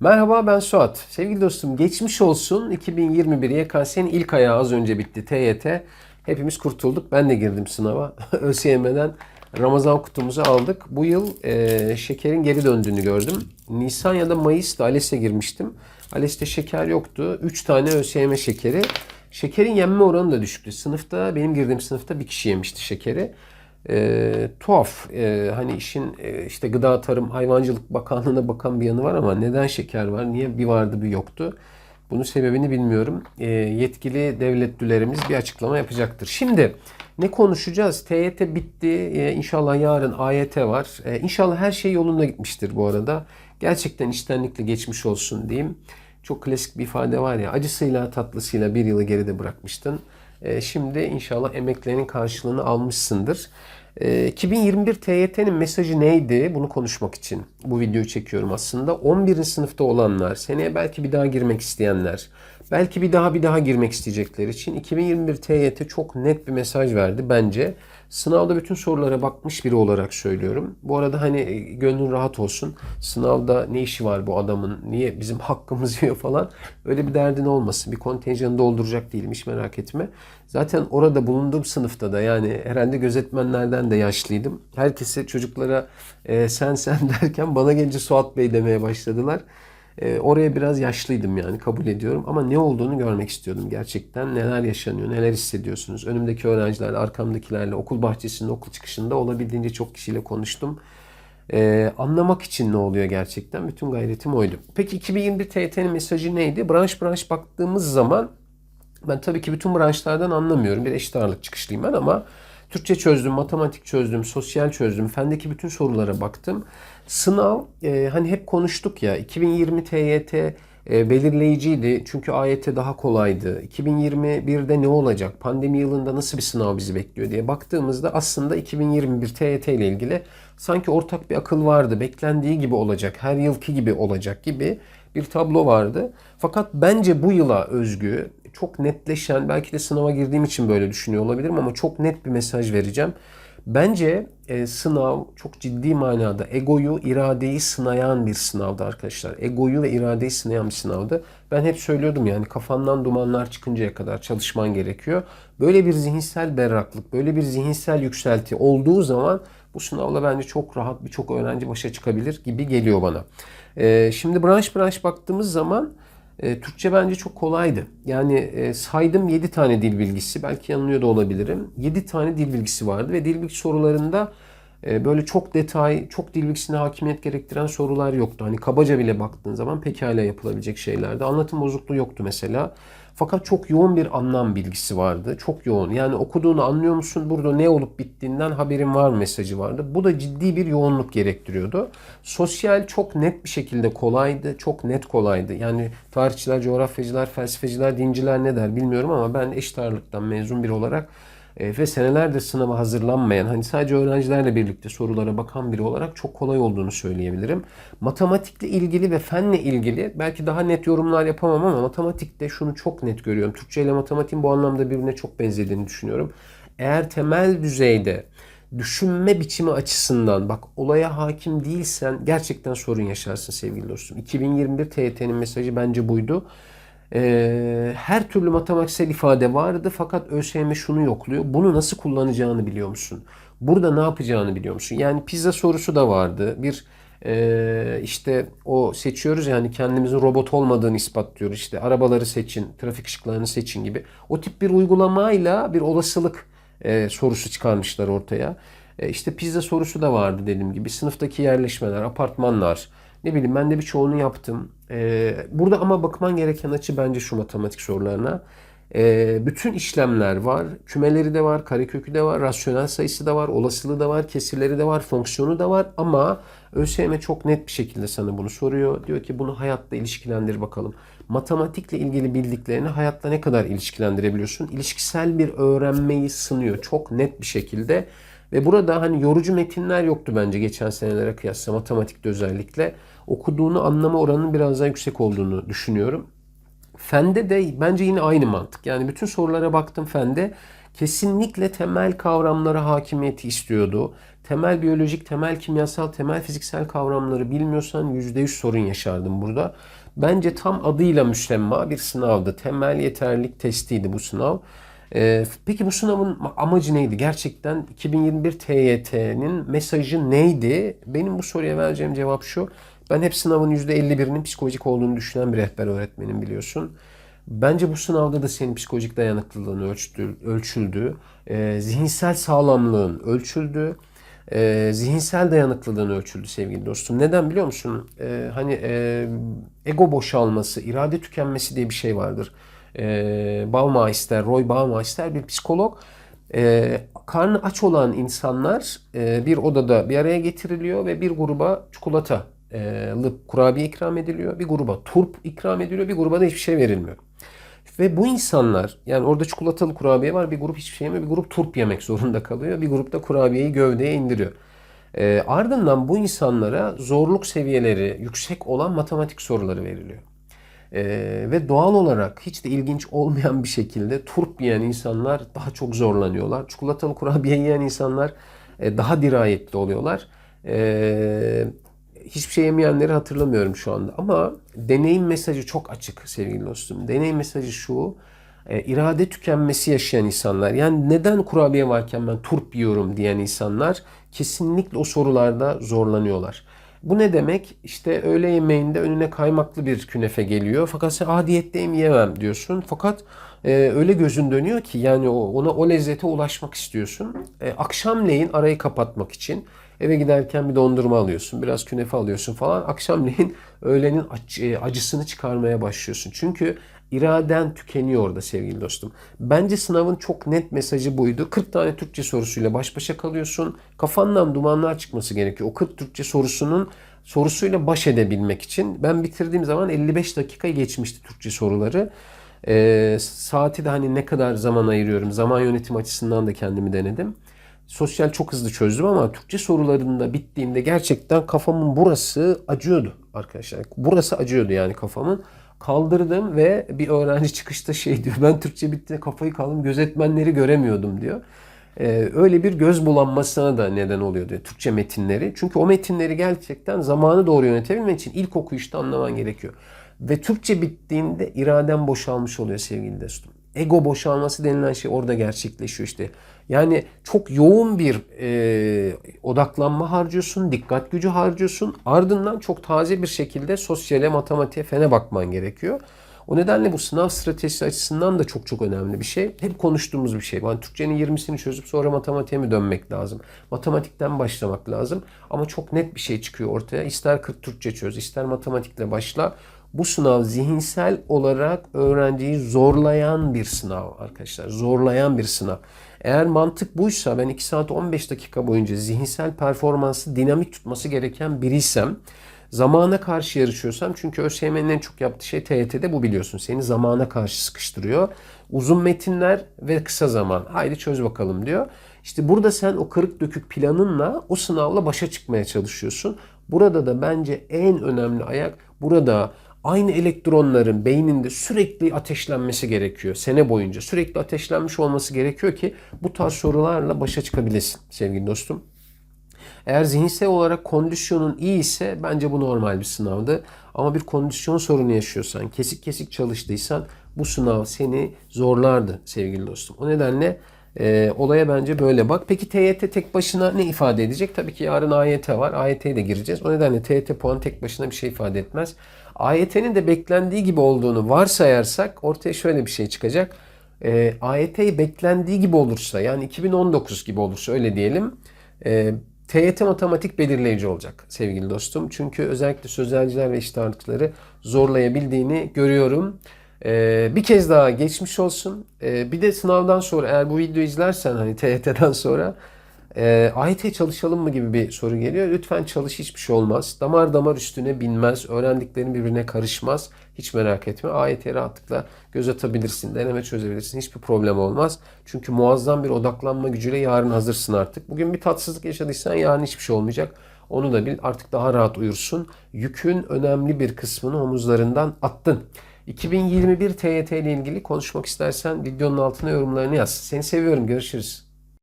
Merhaba ben Suat. Sevgili dostum geçmiş olsun 2021 YKS'nin ilk ayağı az önce bitti TYT. Hepimiz kurtulduk. Ben de girdim sınava. ÖSYM'den Ramazan kutumuzu aldık. Bu yıl e, şekerin geri döndüğünü gördüm. Nisan ya da Mayıs'ta ALES'e girmiştim. ALES'te şeker yoktu. 3 tane ÖSYM şekeri. Şekerin yenme oranı da düşüktü. Sınıfta benim girdiğim sınıfta bir kişi yemişti şekeri. E, tuhaf. E, hani işin e, işte Gıda Tarım Hayvancılık Bakanlığı'na bakan bir yanı var ama neden şeker var? Niye bir vardı bir yoktu? Bunun sebebini bilmiyorum. E, yetkili devletlilerimiz bir açıklama yapacaktır. Şimdi ne konuşacağız? TYT bitti. E, inşallah yarın AYT var. E, inşallah her şey yolunda gitmiştir bu arada. Gerçekten içtenlikle geçmiş olsun diyeyim. Çok klasik bir ifade var ya acısıyla tatlısıyla bir yılı geride bırakmıştın. E, şimdi inşallah emeklerinin karşılığını almışsındır. E, 2021 TYT'nin mesajı neydi? Bunu konuşmak için bu videoyu çekiyorum aslında. 11. sınıfta olanlar, seneye belki bir daha girmek isteyenler, belki bir daha bir daha girmek isteyecekler için 2021 TYT çok net bir mesaj verdi bence. Sınavda bütün sorulara bakmış biri olarak söylüyorum. Bu arada hani e, gönlün rahat olsun. Sınavda ne işi var bu adamın? Niye bizim hakkımız yiyor falan. Öyle bir derdin olmasın. Bir kontenjanı dolduracak değilim hiç merak etme. Zaten orada bulunduğum sınıfta da yani herhalde gözetmenlerden de yaşlıydım. Herkese çocuklara e, sen sen derken bana gelince Suat Bey demeye başladılar. E, oraya biraz yaşlıydım yani kabul ediyorum ama ne olduğunu görmek istiyordum gerçekten. Neler yaşanıyor, neler hissediyorsunuz. Önümdeki öğrencilerle, arkamdakilerle, okul bahçesinde, okul çıkışında olabildiğince çok kişiyle konuştum. E, anlamak için ne oluyor gerçekten bütün gayretim oydu. Peki 2021 TYT'nin mesajı neydi? Branş branş baktığımız zaman ben tabii ki bütün branşlardan anlamıyorum. Bir eşit ağırlık çıkışlıyım ben ama Türkçe çözdüm, matematik çözdüm, sosyal çözdüm. Fendeki bütün sorulara baktım. Sınav e, hani hep konuştuk ya 2020 TYT e, belirleyiciydi. Çünkü AYT daha kolaydı. 2021'de ne olacak? Pandemi yılında nasıl bir sınav bizi bekliyor diye baktığımızda aslında 2021 TYT ile ilgili sanki ortak bir akıl vardı. Beklendiği gibi olacak, her yılki gibi olacak gibi bir tablo vardı. Fakat bence bu yıla özgü çok netleşen, belki de sınava girdiğim için böyle düşünüyor olabilirim ama çok net bir mesaj vereceğim. Bence e, sınav çok ciddi manada egoyu, iradeyi sınayan bir sınavdı arkadaşlar. Egoyu ve iradeyi sınayan bir sınavdı. Ben hep söylüyordum yani kafandan dumanlar çıkıncaya kadar çalışman gerekiyor. Böyle bir zihinsel berraklık, böyle bir zihinsel yükselti olduğu zaman bu sınavla bence çok rahat birçok öğrenci başa çıkabilir gibi geliyor bana. E, şimdi branş branş baktığımız zaman e, Türkçe bence çok kolaydı. Yani e, saydım 7 tane dil bilgisi. Belki yanılıyor da olabilirim. 7 tane dil bilgisi vardı ve dil bilgi sorularında e, böyle çok detay, çok dil bilgisine hakimiyet gerektiren sorular yoktu. Hani kabaca bile baktığın zaman pekala yapılabilecek şeylerdi. Anlatım bozukluğu yoktu mesela. Fakat çok yoğun bir anlam bilgisi vardı. Çok yoğun. Yani okuduğunu anlıyor musun? Burada ne olup bittiğinden haberin var mesajı vardı. Bu da ciddi bir yoğunluk gerektiriyordu. Sosyal çok net bir şekilde kolaydı. Çok net kolaydı. Yani tarihçiler, coğrafyacılar, felsefeciler, dinciler ne der bilmiyorum ama ben eşit ağırlıktan mezun biri olarak e, ve senelerdir sınava hazırlanmayan, hani sadece öğrencilerle birlikte sorulara bakan biri olarak çok kolay olduğunu söyleyebilirim. Matematikle ilgili ve fenle ilgili belki daha net yorumlar yapamam ama matematikte şunu çok net görüyorum. Türkçe ile matematiğin bu anlamda birbirine çok benzediğini düşünüyorum. Eğer temel düzeyde düşünme biçimi açısından bak olaya hakim değilsen gerçekten sorun yaşarsın sevgili dostum. 2021 TYT'nin mesajı bence buydu. Ee, her türlü matematiksel ifade vardı fakat ÖSYM şunu yokluyor. Bunu nasıl kullanacağını biliyor musun? Burada ne yapacağını biliyor musun? Yani pizza sorusu da vardı. Bir e, işte o seçiyoruz yani kendimizin robot olmadığını ispatlıyoruz. İşte arabaları seçin, trafik ışıklarını seçin gibi. O tip bir uygulamayla bir olasılık e, sorusu çıkarmışlar ortaya. E, işte pizza sorusu da vardı dediğim gibi. Sınıftaki yerleşmeler, apartmanlar, ne bileyim ben de birçoğunu yaptım. Ee, burada ama bakman gereken açı bence şu matematik sorularına. Ee, bütün işlemler var. Kümeleri de var, karekökü de var, rasyonel sayısı da var, olasılığı da var, kesirleri de var, fonksiyonu da var. Ama ÖSYM çok net bir şekilde sana bunu soruyor. Diyor ki bunu hayatla ilişkilendir bakalım. Matematikle ilgili bildiklerini hayatla ne kadar ilişkilendirebiliyorsun? İlişkisel bir öğrenmeyi sınıyor çok net bir şekilde. Ve burada hani yorucu metinler yoktu bence geçen senelere kıyasla matematikte özellikle. Okuduğunu anlama oranının biraz daha yüksek olduğunu düşünüyorum. Fende de bence yine aynı mantık. Yani bütün sorulara baktım fende. Kesinlikle temel kavramlara hakimiyeti istiyordu. Temel biyolojik, temel kimyasal, temel fiziksel kavramları bilmiyorsan %100 sorun yaşardın burada. Bence tam adıyla müslemma bir sınavdı. Temel yeterlilik testiydi bu sınav. Ee, peki bu sınavın amacı neydi? Gerçekten 2021 TYT'nin mesajı neydi? Benim bu soruya vereceğim cevap şu. Ben hep sınavın %51'inin psikolojik olduğunu düşünen bir rehber öğretmenim biliyorsun. Bence bu sınavda da senin psikolojik dayanıklılığın ölçtü, ölçüldü. Ee, zihinsel sağlamlığın ölçüldü. Ee, zihinsel dayanıklılığın ölçüldü sevgili dostum. Neden biliyor musun? Ee, hani e, ego boşalması, irade tükenmesi diye bir şey vardır. Ee, Baumeister, Roy Baumeister bir psikolog. Ee, karnı aç olan insanlar e, bir odada bir araya getiriliyor ve bir gruba çikolata e, kurabiye ikram ediliyor. Bir gruba turp ikram ediliyor. Bir gruba da hiçbir şey verilmiyor. Ve bu insanlar yani orada çikolatalı kurabiye var. Bir grup hiçbir şey yemiyor. Bir grup turp yemek zorunda kalıyor. Bir grupta kurabiyeyi gövdeye indiriyor. E, ardından bu insanlara zorluk seviyeleri yüksek olan matematik soruları veriliyor. E, ve doğal olarak hiç de ilginç olmayan bir şekilde turp yiyen insanlar daha çok zorlanıyorlar. Çikolatalı kurabiye yiyen insanlar e, daha dirayetli oluyorlar. E, hiçbir şey yemeyenleri hatırlamıyorum şu anda. Ama deneyim mesajı çok açık sevgili dostum. Deneyim mesajı şu. E, irade tükenmesi yaşayan insanlar. Yani neden kurabiye varken ben turp yiyorum diyen insanlar kesinlikle o sorularda zorlanıyorlar. Bu ne demek? İşte öğle yemeğinde önüne kaymaklı bir künefe geliyor. Fakat sen ah diyetteyim yemem diyorsun. Fakat e, öyle gözün dönüyor ki yani ona o lezzete ulaşmak istiyorsun. E, akşamleyin arayı kapatmak için Eve giderken bir dondurma alıyorsun, biraz künefe alıyorsun falan. Akşamleyin öğlenin e, acısını çıkarmaya başlıyorsun. Çünkü iraden tükeniyor orada sevgili dostum. Bence sınavın çok net mesajı buydu. 40 tane Türkçe sorusuyla baş başa kalıyorsun. Kafandan dumanlar çıkması gerekiyor. O 40 Türkçe sorusunun sorusuyla baş edebilmek için. Ben bitirdiğim zaman 55 dakika geçmişti Türkçe soruları. E, saati de hani ne kadar zaman ayırıyorum. Zaman yönetim açısından da kendimi denedim. Sosyal çok hızlı çözdüm ama Türkçe sorularında bittiğinde gerçekten kafamın burası acıyordu arkadaşlar. Burası acıyordu yani kafamın. Kaldırdım ve bir öğrenci çıkışta şey diyor. Ben Türkçe bittiğinde kafayı kaldım gözetmenleri göremiyordum diyor. Ee, öyle bir göz bulanmasına da neden oluyor diyor Türkçe metinleri. Çünkü o metinleri gerçekten zamanı doğru yönetebilmek için ilk okuyuşta anlaman gerekiyor. Ve Türkçe bittiğinde iraden boşalmış oluyor sevgili dostum ego boşalması denilen şey orada gerçekleşiyor işte. Yani çok yoğun bir e, odaklanma harcıyorsun, dikkat gücü harcıyorsun. Ardından çok taze bir şekilde sosyale, matematiğe, fene bakman gerekiyor. O nedenle bu sınav stratejisi açısından da çok çok önemli bir şey. Hep konuştuğumuz bir şey. Yani Türkçenin 20'sini çözüp sonra matematiğe mi dönmek lazım? Matematikten başlamak lazım. Ama çok net bir şey çıkıyor ortaya. İster 40 Türkçe çöz, ister matematikle başla. Bu sınav zihinsel olarak öğrenciyi zorlayan bir sınav arkadaşlar. Zorlayan bir sınav. Eğer mantık buysa ben 2 saat 15 dakika boyunca zihinsel performansı dinamik tutması gereken biriysem zamana karşı yarışıyorsam çünkü ÖSYM'nin en çok yaptığı şey TYT'de bu biliyorsun. Seni zamana karşı sıkıştırıyor. Uzun metinler ve kısa zaman. Haydi çöz bakalım diyor. İşte burada sen o kırık dökük planınla o sınavla başa çıkmaya çalışıyorsun. Burada da bence en önemli ayak burada aynı elektronların beyninde sürekli ateşlenmesi gerekiyor. Sene boyunca sürekli ateşlenmiş olması gerekiyor ki bu tarz sorularla başa çıkabilesin sevgili dostum. Eğer zihinsel olarak kondisyonun iyi ise bence bu normal bir sınavdı. Ama bir kondisyon sorunu yaşıyorsan, kesik kesik çalıştıysan bu sınav seni zorlardı sevgili dostum. O nedenle e, olaya bence böyle bak. Peki TYT tek başına ne ifade edecek? Tabii ki yarın AYT var. AYT'ye de gireceğiz. O nedenle TYT puan tek başına bir şey ifade etmez. AYT'nin de beklendiği gibi olduğunu varsayarsak ortaya şöyle bir şey çıkacak. E, AYT beklendiği gibi olursa yani 2019 gibi olursa öyle diyelim. E, TYT matematik belirleyici olacak sevgili dostum. Çünkü özellikle sözelciler ve ağırlıkları zorlayabildiğini görüyorum. Ee, bir kez daha geçmiş olsun. Ee, bir de sınavdan sonra eğer bu videoyu izlersen hani TYT'den sonra e, AYT çalışalım mı gibi bir soru geliyor. Lütfen çalış hiçbir şey olmaz. Damar damar üstüne binmez. Öğrendiklerin birbirine karışmaz. Hiç merak etme. AYT'ye rahatlıkla göz atabilirsin. Deneme çözebilirsin. Hiçbir problem olmaz. Çünkü muazzam bir odaklanma gücüyle yarın hazırsın artık. Bugün bir tatsızlık yaşadıysan yarın hiçbir şey olmayacak. Onu da bil artık daha rahat uyursun. Yükün önemli bir kısmını omuzlarından attın. 2021 TYT ile ilgili konuşmak istersen videonun altına yorumlarını yaz. Seni seviyorum. Görüşürüz.